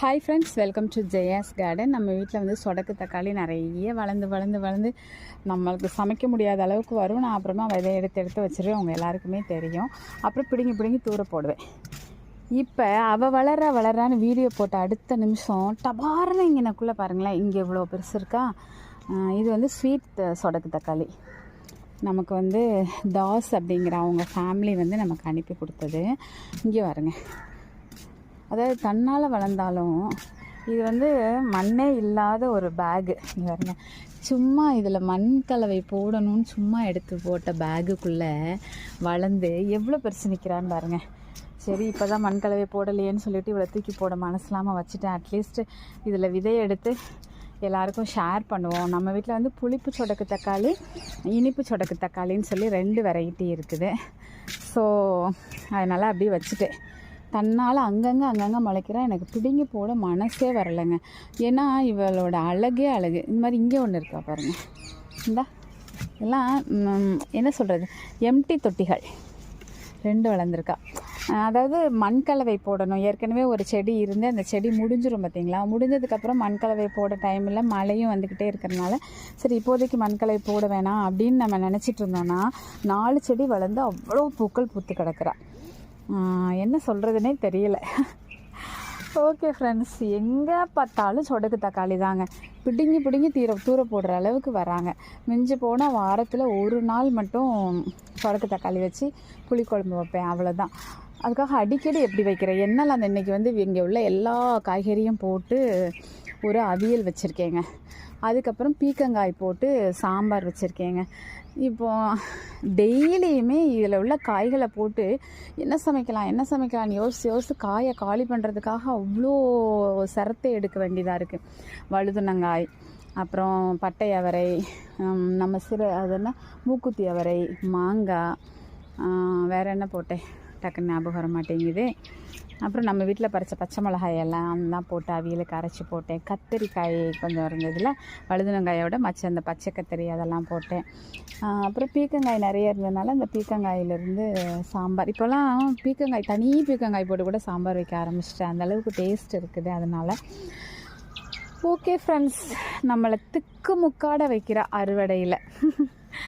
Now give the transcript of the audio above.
Hi friends welcome to Jaya's garden நம்ம வீட்டில் வந்து சொடக்கு தக்காளி நிறைய வளர்ந்து வளர்ந்து வளர்ந்து நம்மளுக்கு சமைக்க முடியாத அளவுக்கு வரும். நான் அப்புறமா விதை எடுத்து எடுத்து வச்சுருவேன். அவங்க எல்லாருக்குமே தெரியும். அப்புறம் பிடுங்கி பிடுங்கி தூர போடுவேன். இப்போ அவள் வளர வளரான்னு வீடியோ போட்ட அடுத்த நிமிஷம் டபார்னு இங்கே எனக்குள்ளே பாருங்களேன். இங்கே இவ்வளோ பெருசு இருக்கா? இது வந்து ஸ்வீட் சொடக்கு தக்காளி. நமக்கு வந்து தாஸ் அப்படிங்கிற அவங்க ஃபேமிலி வந்து நமக்கு அனுப்பி கொடுத்தது. இங்கே பாருங்க. அதாவது தன்னால் வளர்ந்தாலும் இது வந்து மண்ணே இல்லாத ஒரு பேகு பாருங்க. சும்மா இதில் மண் கலவை போடணும்னு சும்மா எடுத்து போட்ட பேகுக்குள்ளே வளர்ந்து எவ்வளோ பெருசு நிற்கிறான்னு பாருங்க. சரி இப்போ தான் மண் கலவை போடலையேன்னு சொல்லிட்டு இவ்வளோ தூக்கி போட மனசில்லாமல் வச்சுட்டேன். அட்லீஸ்ட் இதில் விதையை எடுத்து எல்லாருக்கும் ஷேர் பண்ணுவோம். நம்ம வீட்டில் வந்து புளிப்பு சொடக்கு தக்காளி இனிப்பு சொடக்கு தக்காளின்னு சொல்லி ரெண்டு வெரைட்டி இருக்குது. ஸோ அதனால் அப்படியே வச்சுட்டேன். தன்னால் அங்கங்கே அங்கங்கே முளைக்கிறா எனக்கு பிடுங்கி போட மனசே வரலைங்க. ஏன்னா இவளோட அழகே அழகு. இந்த மாதிரி இங்கே ஒன்று இருக்கா பாருங்கள் இந்தா. எல்லாம் என்ன சொல்கிறது எம்டி தொட்டிகள். ரெண்டு வளர்ந்துருக்கா. அதாவது மண்கலவை போடணும். ஏற்கனவே ஒரு செடி இருந்து அந்த செடி முடிஞ்சிடும் பார்த்தீங்களா முடிஞ்சதுக்கப்புறம் மண்கலவை போட டைமில் மழையும் வந்துக்கிட்டே இருக்கிறனால சரி இப்போதைக்கு மண்கலவை போட வேணாம் அப்படின்னு நம்ம நினச்சிட்டு இருந்தோன்னா நாலு செடி வளர்ந்து அவ்வளோ பூக்கள் பூத்து கிடக்குறா. என்ன சொல்கிறதுனே தெரியல. ஓகே ஃப்ரெண்ட்ஸ் எங்கே பார்த்தாலும் சொடக்கு தக்காளி தாங்க. பிடுங்கி பிடுங்கி தீர தூர போடுற அளவுக்கு வராங்க. மிஞ்சி போனால் வாரத்தில் ஒரு நாள் மட்டும் சொடக்கு தக்காளி வச்சு புளிக்குழம்பு வைப்பேன் அவ்வளோதான் அதுக்காக அடிக்கடி எப்படி வைக்கிறேன் என்னால் அந்த இன்றைக்கி வந்து இங்கே உள்ள எல்லா காய்கறியும் போட்டு ஒரு அவியல் வச்சுருக்கேங்க. அதுக்கப்புறம் பீக்கங்காய் போட்டு சாம்பார் வச்சுருக்கேங்க. இப்போ டெய்லியுமே இதில் உள்ள காய்களை போட்டு என்ன சமைக்கலாம் என்ன சமைக்கலாம்னு யோசிச்சு யோசித்து காயை காலி பண்ணுறதுக்காக அவ்வளோ சிரத்தை எடுக்க வேண்டியதாக இருக்குது வழுதுனங்காய் அப்புறம் பட்டை அவரை நம்ம சிறு அது என்ன? மூக்குத்தி அவரை மாங்காய் வேறு என்ன போட்டேன்? டக்குன்னு ஞாபகம் வர மாட்டேங்குது. அப்புறம் நம்ம வீட்டில் பறித்த பச்சை மிளகாய் எல்லாம் தான் போட்டு அவியலுக்கு அரைச்சி போட்டேன். கத்திரிக்காய் கொஞ்சம் இருந்ததில் வழுதுனங்காயோட மச்ச அந்த பச்சை கத்திரி அதெல்லாம் போட்டேன். அப்புறம் பீக்கங்காய் நிறைய இருந்ததுனால அந்த பீக்கங்காயிலேருந்து சாம்பார். இப்போலாம் பீக்கங்காய் தனி பீக்கங்காய் போட்டு கூட சாம்பார் வைக்க ஆரம்பிச்சிட்டேன். அந்தளவுக்கு டேஸ்ட் இருக்குது அதனால். ஓகே ஃப்ரெண்ட்ஸ் நம்மளை திக்கு முக்காட வைக்கிற அறுவடையில்.